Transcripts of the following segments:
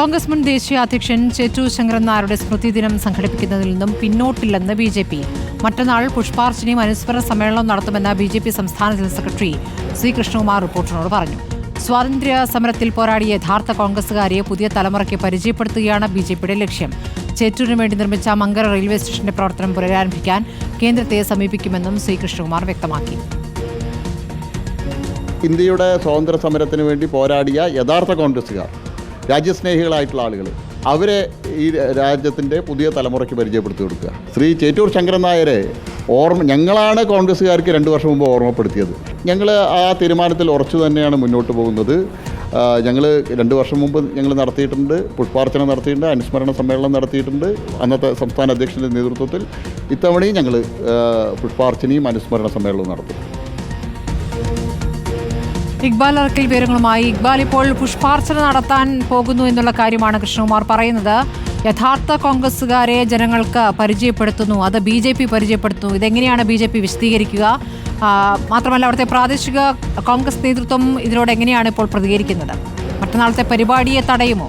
കോൺഗ്രസ് മുൻ ദേശീയ അധ്യക്ഷൻ ചേറ്റു ശങ്കരൻ നായരുടെ സ്മൃതിദിനം സംഘടിപ്പിക്കുന്നതിൽ നിന്നും പിന്നോട്ടില്ലെന്ന് ബി ജെ പി. മറ്റന്നാൾ പുഷ്പാർച്ചനയും അനുസ്മരണ സമ്മേളനവും നടത്തുമെന്ന് ബി ജെ പി സംസ്ഥാന ജനറൽ സെക്രട്ടറി സി കൃഷ്ണകുമാർ റിപ്പോർട്ടറിനോട് പറഞ്ഞു. സ്വാതന്ത്ര്യ സമരത്തിൽ പോരാടിയ യഥാർത്ഥ കോൺഗ്രസുകാരെ പുതിയ തലമുറയ്ക്ക് പരിചയപ്പെടുത്തുകയാണ് ബി ജെ പിയുടെ ലക്ഷ്യം. ചേറ്റൂരിന് വേണ്ടി നിർമ്മിച്ച മങ്കര റെയിൽവേ സ്റ്റേഷന്റെ പ്രവർത്തനം പുനരാരംഭിക്കാൻ കേന്ദ്രത്തെ സമീപിക്കുമെന്നും സി കൃഷ്ണകുമാർ വ്യക്തമാക്കി. ഇന്ത്യയുടെ സ്വാതന്ത്ര്യ സമരത്തിന് വേണ്ടി പോരാടിയ യഥാർത്ഥ കോൺഗ്രസ്സുകാർ രാജ്യസ്നേഹികളായിട്ടുള്ള ആളുകൾ അവരെ ഈ രാജ്യത്തിന്റെ പുതിയ തലമുറയ്ക്ക് പരിചയപ്പെടുത്തി കൊടുക്കുക. ശ്രീ ചേറ്റൂർ ശങ്കരൻ നായരെ ഓർമ്മ ഞങ്ങളാണ് കോൺഗ്രസ്സുകാർക്ക് രണ്ട് വർഷം മുമ്പ് ഓർമ്മപ്പെടുത്തിയത്. ഞങ്ങൾ ആ തീരുമാനത്തിൽ ഉറച്ചു തന്നെയാണ് മുന്നോട്ട് പോകുന്നത്. ഞങ്ങൾ രണ്ട് വർഷം മുമ്പ് ഞങ്ങൾ നടത്തിയിട്ടുണ്ട് പുഷ്പാർച്ചന നടത്തിയിട്ടുണ്ട് അനുസ്മരണ സമ്മേളനം നടത്തിയിട്ടുണ്ട്. അന്നത്തെ സംസ്ഥാന അധ്യക്ഷന്റെ നേതൃത്വത്തിൽ ഇത്തവണയും ഞങ്ങൾ പുഷ്പാർച്ചനയും അനുസ്മരണ സമ്മേളനവും നടത്തും. ഇക്ബാൽ അറക്കൽ വിവരങ്ങളുമായി. ഇക്ബാൽ ഇപ്പോൾ പുഷ്പാർച്ചന നടത്താൻ പോകുന്നു എന്നുള്ള കാര്യമാണ് കൃഷ്ണകുമാർ പറയുന്നത്. യഥാർത്ഥ കോൺഗ്രസ്സുകാരെ ജനങ്ങൾക്ക് പരിചയപ്പെടുത്തുന്നു. അത് ബി ജെ പി പരിചയപ്പെടുത്തുന്നു. ഇതെങ്ങനെയാണ് ബി ജെ പി വിശദീകരിക്കുക മാത്രമല്ല അവിടുത്തെ പ്രാദേശിക കോൺഗ്രസ് നേതൃത്വം ഇതിനോട് എങ്ങനെയാണ് ഇപ്പോൾ പ്രതികരിക്കുന്നത്? മറ്റന്നാളത്തെ പരിപാടിയെ തടയുമോ?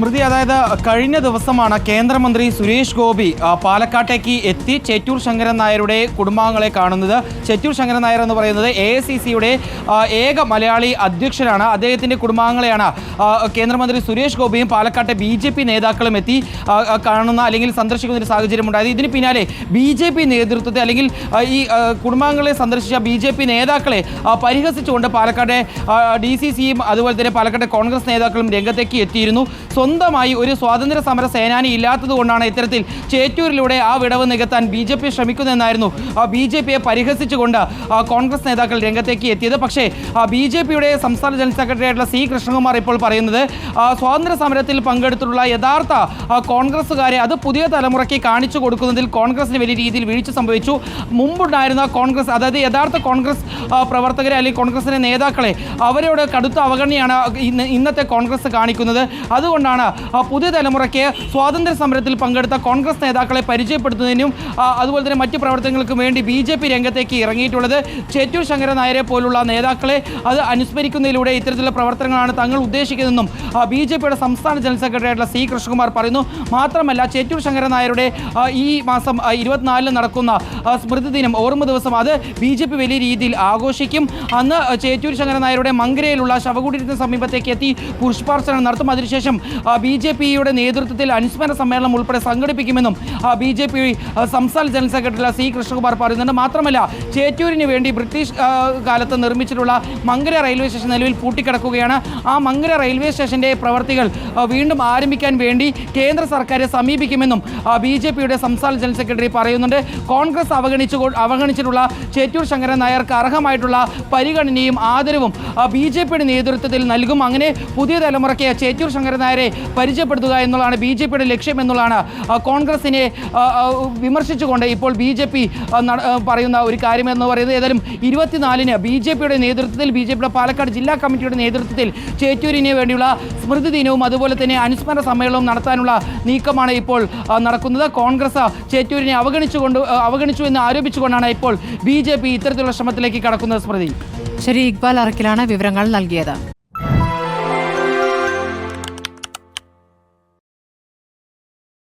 സ്മൃതി അതായത് കഴിഞ്ഞ ദിവസമാണ് കേന്ദ്രമന്ത്രി സുരേഷ് ഗോപി പാലക്കാട്ടേക്ക് എത്തി ചേറ്റൂർ ശങ്കരൻ നായരുടെ കുടുംബാംഗങ്ങളെ കാണുന്നത്. ചേറ്റൂർ ശങ്കരൻ നായർ എന്ന് പറയുന്നത് എ സി സിയുടെ ഏക മലയാളി അധ്യക്ഷനാണ്. അദ്ദേഹത്തിന്റെ കുടുംബാംഗങ്ങളെയാണ് കേന്ദ്രമന്ത്രി സുരേഷ് ഗോപിയും പാലക്കാട്ടെ ബി ജെ പി നേതാക്കളും എത്തി കാണുന്ന അല്ലെങ്കിൽ സന്ദർശിക്കുന്ന ഒരു സാഹചര്യം ഉണ്ടായത്. ഇതിന് പിന്നാലെ ബി ജെ പി നേതൃത്വത്തെ അല്ലെങ്കിൽ ഈ കുടുംബാംഗങ്ങളെ സന്ദർശിച്ച ബി ജെ പി നേതാക്കളെ പരിഹസിച്ചുകൊണ്ട് പാലക്കാട്ടെ ഡി സി സിയും അതുപോലെ തന്നെ പാലക്കാട്ടെ കോൺഗ്രസ് നേതാക്കളും രംഗത്തേക്ക് എത്തിയിരുന്നു. സ്വന്തമായി ഒരു സ്വാതന്ത്ര്യ സമര സേനാനി ഇല്ലാത്തത് കൊണ്ടാണ് ഇത്തരത്തിൽ ചേറ്റൂരിലൂടെ ആ വിടവ് നികത്താൻ ബി ജെ പി ശ്രമിക്കുന്നതെന്നായിരുന്നു. ബി ജെ പിയെ പരിഹസിച്ചുകൊണ്ട് കോൺഗ്രസ് നേതാക്കൾ രംഗത്തേക്ക് എത്തിയത്. പക്ഷേ ബി ജെ പിയുടെ സംസ്ഥാന ജനറൽ സെക്രട്ടറി ആയിട്ടുള്ള സി കൃഷ്ണകുമാർ ഇപ്പോൾ പറയുന്നത് സ്വാതന്ത്ര്യ സമരത്തിൽ പങ്കെടുത്തിട്ടുള്ള യഥാർത്ഥ കോൺഗ്രസ്സുകാരെ അത് പുതിയ തലമുറയ്ക്ക് കാണിച്ചു കൊടുക്കുന്നതിൽ കോൺഗ്രസിന് വലിയ രീതിയിൽ വീഴ്ച സംഭവിച്ചു. മുമ്പുണ്ടായിരുന്ന കോൺഗ്രസ് അതായത് യഥാർത്ഥ കോൺഗ്രസ് പ്രവർത്തകരെ അല്ലെങ്കിൽ കോൺഗ്രസിന്റെ നേതാക്കളെ അവരോട് കടുത്ത അവഗണനയാണ് ഇന്ന് ഇന്നത്തെ കോൺഗ്രസ് കാണിക്കുന്നത്. അതുകൊണ്ടാണ് ആ, പുതിയ തലമുറയ്ക്ക് സ്വാതന്ത്ര്യ സമരത്തിൽ പങ്കെടുത്ത കോൺഗ്രസ് നേതാക്കളെ പരിചയപ്പെടുത്തുന്നതിനും അതുപോലെ തന്നെ മറ്റ് പ്രവർത്തനങ്ങൾക്കും വേണ്ടി ബി ജെ പി രംഗത്തേക്ക് ഇറങ്ങിയിട്ടുള്ളത് ചേറ്റൂർ ശങ്കരൻ നായരെ പോലുള്ള നേതാക്കളെ അത് അനുസ്മരിക്കുന്നതിലൂടെ ഇത്തരത്തിലുള്ള പ്രവർത്തനങ്ങളാണ് തങ്ങൾ ഉദ്ദേശിക്കുന്നതെന്നും ബി ജെ പിയുടെ സംസ്ഥാന ജനറൽ സെക്രട്ടറി ആയിട്ടുള്ള സി കൃഷ്ണകുമാർ പറയുന്നു. മാത്രമല്ല ചേറ്റൂർ ശങ്കരൻ നായരുടെ ഈ മാസം ഇരുപത്തിനാലിന് നടക്കുന്ന സ്മൃതി ദിനം ഓർമ്മ ദിവസം അത് ബി ജെ പി വലിയ രീതിയിൽ ആഘോഷിക്കും. അന്ന് ചേറ്റൂർ ശങ്കരൻ നായരുടെ മങ്കരയിലുള്ള ശവകുടീരത്തിന് സമീപത്തേക്ക് എത്തി പുഷ്പാർച്ചന നടത്തും. അതിനുശേഷം ബി ജെ പിയുടെ നേതൃത്വത്തിൽ അനുസ്മരണ സമ്മേളനം ഉൾപ്പെടെ സംഘടിപ്പിക്കുമെന്നും ബി ജെ പി സംസ്ഥാന ജനറൽ സെക്രട്ടറി സി കൃഷ്ണകുമാർ പറയുന്നുണ്ട്. മാത്രമല്ല ചേറ്റൂരിന് വേണ്ടി ബ്രിട്ടീഷ് കാലത്ത് നിർമ്മിച്ചിട്ടുള്ള മങ്കര റെയിൽവേ സ്റ്റേഷൻ നിലവിൽ പൂട്ടിക്കിടക്കുകയാണ്. ആ മങ്കര റെയിൽവേ സ്റ്റേഷന്റെ പ്രവർത്തികൾ വീണ്ടും ആരംഭിക്കാൻ വേണ്ടി കേന്ദ്ര സർക്കാരെ സമീപിക്കുമെന്നും ബി ജെ പിയുടെ സംസ്ഥാന ജനറൽ സെക്രട്ടറി പറയുന്നുണ്ട്. കോൺഗ്രസ് അവഗണിച്ചു അവഗണിച്ചിട്ടുള്ള ചേറ്റൂർ ശങ്കരൻ നായർക്ക് അർഹമായിട്ടുള്ള പരിഗണനയും ആദരവും ബി ജെ പിയുടെ നേതൃത്വത്തിൽ നൽകും. അങ്ങനെ പുതിയ തലമുറയ്ക്ക് ചേറ്റൂർ ശങ്കരൻ നായരെ പരിചയപ്പെടുത്തുക എന്നുള്ളതാണ് ബി ജെ പിയുടെ ലക്ഷ്യം എന്നുള്ളതാണ്. കോൺഗ്രസിനെ വിമർശിച്ചുകൊണ്ട് ഇപ്പോൾ ബി ജെ പി പറയുന്ന ഒരു കാര്യം എന്ന് പറയുന്നത് ഏതായാലും ഇരുപത്തിനാലിന് ബി ജെ പിയുടെ നേതൃത്വത്തിൽ ബി ജെ പിയുടെ പാലക്കാട് ജില്ലാ കമ്മിറ്റിയുടെ നേതൃത്വത്തിൽ ചേറ്റൂരിന് വേണ്ടിയുള്ള സ്മൃതി ദിനവും അതുപോലെ തന്നെ അനുസ്മരണ സമ്മേളനവും നടത്താനുള്ള നീക്കമാണ് ഇപ്പോൾ നടക്കുന്നത്. കോൺഗ്രസ് ചേറ്റൂരിനെ അവഗണിച്ചുകൊണ്ട് അവഗണിച്ചു എന്ന് ആരോപിച്ചുകൊണ്ടാണ് ഇപ്പോൾ ബി ജെ പി ഇത്തരത്തിലുള്ള ശ്രമത്തിലേക്ക് കടക്കുന്നത് സ്മൃതി. ശരി ഇക്ബാൽ അറക്കിലാണ് വിവരങ്ങൾ നൽകിയത്.